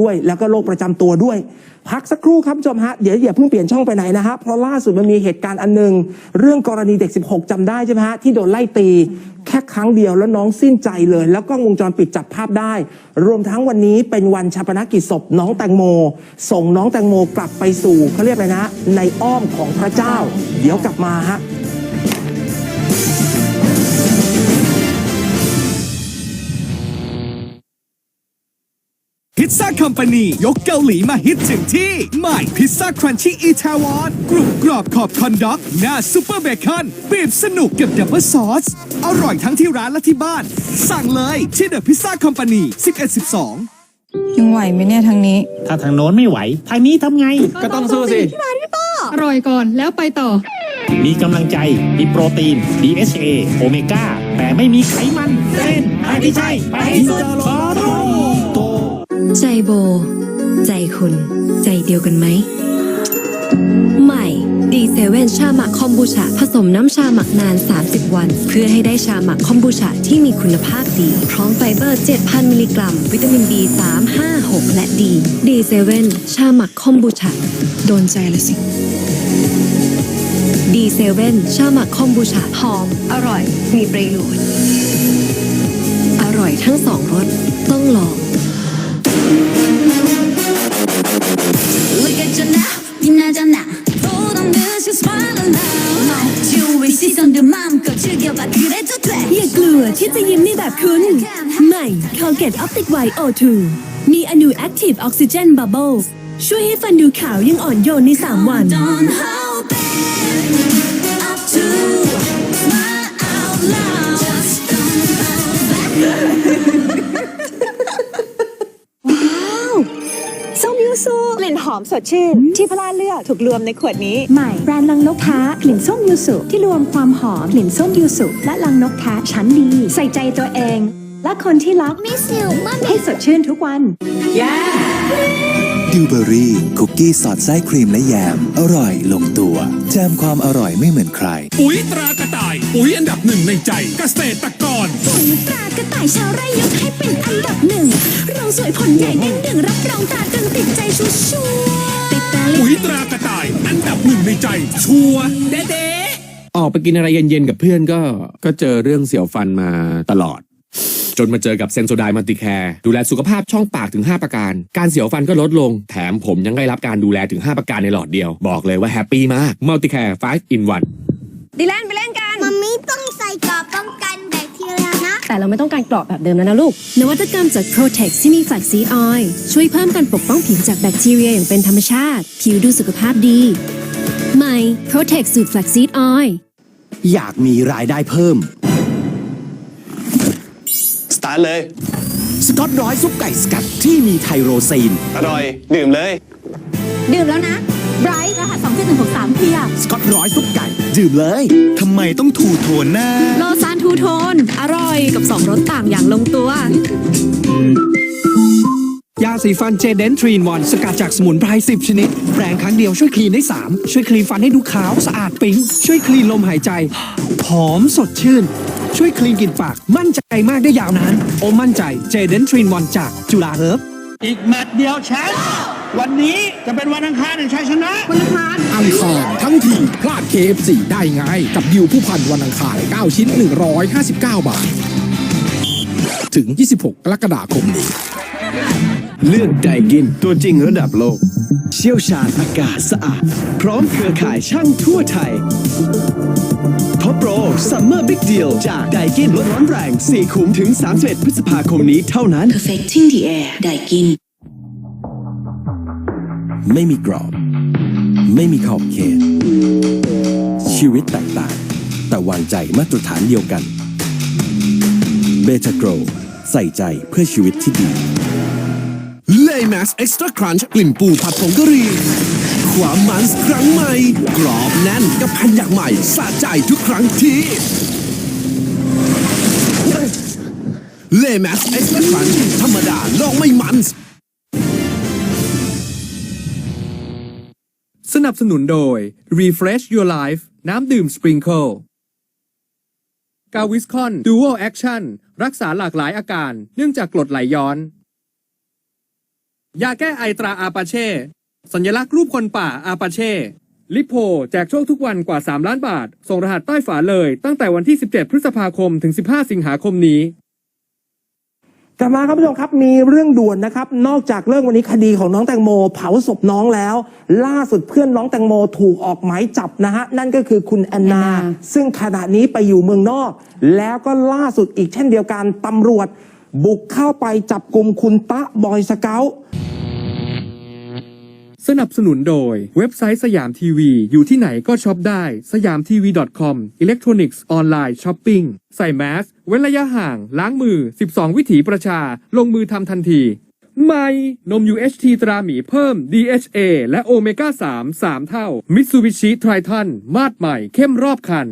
ด้วย แล้วก็โรคประจำตัวด้วย พักสักครู่ครับผู้ชมฮะเดี๋ยวอย่าเพิ่งเปลี่ยนช่องไปไหนนะฮะเพราะล่าสุดมันมีเหตุการณ์อันหนึ่งเรื่องกรณีเด็ก 16จำได้ใช่ไหมฮะที่โดนไล่ตี แค่ครั้งเดียวแล้วน้องสิ้นใจเลย แล้วก็วงจรปิดจับภาพได้ รวมทั้งวันนี้เป็นวันชาปนกิจศพน้องแตงโม ส่งน้องแตงโมกลับไปสู่เขาเรียกอะไรนะ ในอ้อมของพระเจ้า เดี๋ยวกลับมาฮะ ซซ่าคอมพานียกเกาหลีมาฮิตถึงที่ใหม่พิซซ่าครันชี่อีทาวอนกรุบกรอบขอบคอนด็อก หน้าซูเปอร์เบคอนบีบสนุกกับดับเบิลซอส อร่อยทั้งที่ร้านและที่บ้าน สั่งเลยที่เดอะพิซซ่าคอมพานี1112 ยังไหวไหมเนี่ยทางนี้ ถ้าทางโน้นไม่ไหว ทางนี้ทำไง ก็ต้องสู้สิอร่อยก่อนแล้วไปต่อมีกำลังใจ มีโปรตีน DHA โอเมก้า แต่ไม่มีไขมัน เส้นทางที่ใช่ ไปให้สุดขอโทษ ใจโบ ใจคุณใจเดียวกันไหม ใหม่ดีเซเว่นชาหมักคอมบูชาผสมน้ำชาหมักนาน 30 วัน เพื่อให้ได้ชาหมักคอมบูชาที่มีคุณภาพดี พร้อมไฟเบอร์ 7,000 มิลลิกรัม วิตามิน B3 5 6 และดีดีเซเว่นชาหมักคอมบูชาโดนใจละสิดีเซเว่นชาหมักคอมบูชาหอม อร่อย มีประโยชน์ อร่อยทั้งสองรสต้องลอง อย่ากลัวที่จะยิ้มในแบบคุณ ใหม่ Colgate Optic White O2 มีอนู Active Oxygen Bubbles ช่วยให้ฟันดูขาวยังอ่อนโยนใน 3 วัน อมสดชื่น ที่พลาดเลือกถูกรวมในขวดนี้ ใหม่แบรนด์ลังนกแท้กลิ่นส้มยูสุที่รวมความหอมกลิ่นส้มยูสุและลังนกแท้ชั้นดี ใส่ใจตัวเอง และคนที่รัก Miss you ให้สดชื่นทุกวันดิวเบอรี่คุกกี้สอดไส้ครีมและแยม อร่อยลงตัวแจมความอร่อยไม่เหมือนใคร ปุ๋ยตรากระต่าย ปุ๋ยอันดับหนึ่งในใจเกษตรกรปุ๋ยตรากระต่ายชาวไร่ยกให้เป็น สวยผลใหญ่เด้งดึงรับรองตรากันติดใจชัวชัวร์ติดตาลิปุ๋ยตรากระต่าย อันดับหนึ่งในใจ ชัวร์เด๊ะออกไปกินอะไรเย็นๆกับเพื่อนก็ก็เจอเรื่องเสียวฟันมาตลอด จนมาเจอกับเซนโซไดมัลติแคร์ดูแลสุขภาพช่องปากถึง 5 ประการ การเสียวฟันก็ลดลง แถมผมยังได้รับการดูแลถึง 5 ประการในหลอดเดียว บอกเลยว่าแฮปปี้มากมัลติแคร์5 in 1 ดีแลนไปเล่น แต่เราไม่ต้องการกรอบแบบเดิมแล้วนะลูก นวัตกรรมจาก Protex ที่มี Flax Seed Oil ช่วยเพิ่มการปกป้องผิวจากแบคทีเรียอย่างเป็นธรรมชาติ ผิวดูสุขภาพดี ใหม่ Protex สูตร Flax Seed Oil อยากมีรายได้เพิ่ม สตาร์ทเลย สกอตร้อยซุปไก่สกัดที่มีไทโรซีน อร่อย ดื่มเลย ดื่มแล้วนะไบรท์รหัส2 1 6 3เพียบสกอตร้อยซุปไก่ ดื่มเลยทำไมต้องถูโทนนะโลซาน ทูโทน อร่อยกับ 2รสต่างอย่างลงตัว ยาสีฟันเจเดนทรีนวันสกัดจากสมุนไพร10 ชนิด แปรงครั้งเดียวช่วยคลีนได้ 3 ช่วยคลีนฟันให้ดูขาวสะอาดปิ๊ง ช่วยคลีนลมหายใจ หอมสดชื่น ช่วยคลีนกลิ่นปาก มั่นใจมากได้ยาวนาน โอมั่นใจเจเดนทรีนวันจากจุฬาเฮิร์บอีกแมตช์เดียวแชมป์ วันนี้จะเป็นวันอังคารแห่งชัยชนะอังคารทั้งทีพลาด KFC ได้ไง กับดิวผู้พันวันอังคาร 9 ชิ้น 159 บาท ถึง 26 กรกฎาคมนี้ เลือกไดกินตัวจริงระดับโลก เชี่ยวชาญอากาศสะอาด พร้อมเครือข่ายช่างทั่วไทยท็อปโปรซัมเมอร์บิ๊กเดียจากไดกินลดร้อนแรง4ขุมถึง 31 พฤษภาคมนี้เท่านั้น Perfecting the air ได้กิน ไม่มีกรอบ ไม่มีขอบเขต ชีวิตแตกต่าง แต่วางใจมาตรฐานเดียวกันเบทาโกรใส่ใจเพื่อชีวิตที่ดีเลย์แมสเอ็กซ์ตร้าครันช์กลิ่นปูผัดผงกะหรี่ความมันครั้งใหม่ กรอบแน่นกับพันอย่างใหม่สะใจทุกครั้งที่เลย์แมสเอ็กซ์ตร้าครันช์ธรรมดาลองไม่มัน นับสนุนโดย Refresh Your Life น้ำดื่ม Sprinkle กาวิสคอน Dual Action รักษาหลากหลายอาการเนื่องจากกรดไหลย้อน ยาแก้ไอตราอาปาเช่ สัญลักษณ์รูปคนป่าอาปาเช่ ลิโพแจกโชคทุกวันกว่า 3 ล้านบาท ส่งรหัสใต้ฝาเลย ตั้งแต่วันที่ 17 พฤษภาคมถึง 15 สิงหาคมนี้ กลับมาครับผู้ชมครับมีเรื่องด่วนนะครับ นอกจากเรื่องวันนี้คดีของน้องแตงโม เผาศพน้องแล้ว ล่าสุดเพื่อนน้องแตงโมถูกออกหมายจับนะฮะนั่นก็คือคุณแอนนา ซึ่งขณะนี้ไปอยู่เมืองนอก แล้วก็ล่าสุดอีกเช่นเดียวกันตำรวจ บุกเข้าไปจับกลุ่มคุณตะบอยสเกล สนับสนุนโดย เว็บไซต์สยามทีวี อยู่ที่ไหนก็ช็อปได้สยามทีวี .com อิเล็กทรอนิกส์ออนไลน์ช้อปปิ้งใส่แมสเว้นระยะห่าง ล้างมือ 12 วิถีประชา ลงมือทำทันทีใหม่ นม UHT ตราหมีเพิ่ม DHA และโอเมก้า 3 3 เท่ามิตซูบิชิไทรทันมาดใหม่เข้มรอบคัน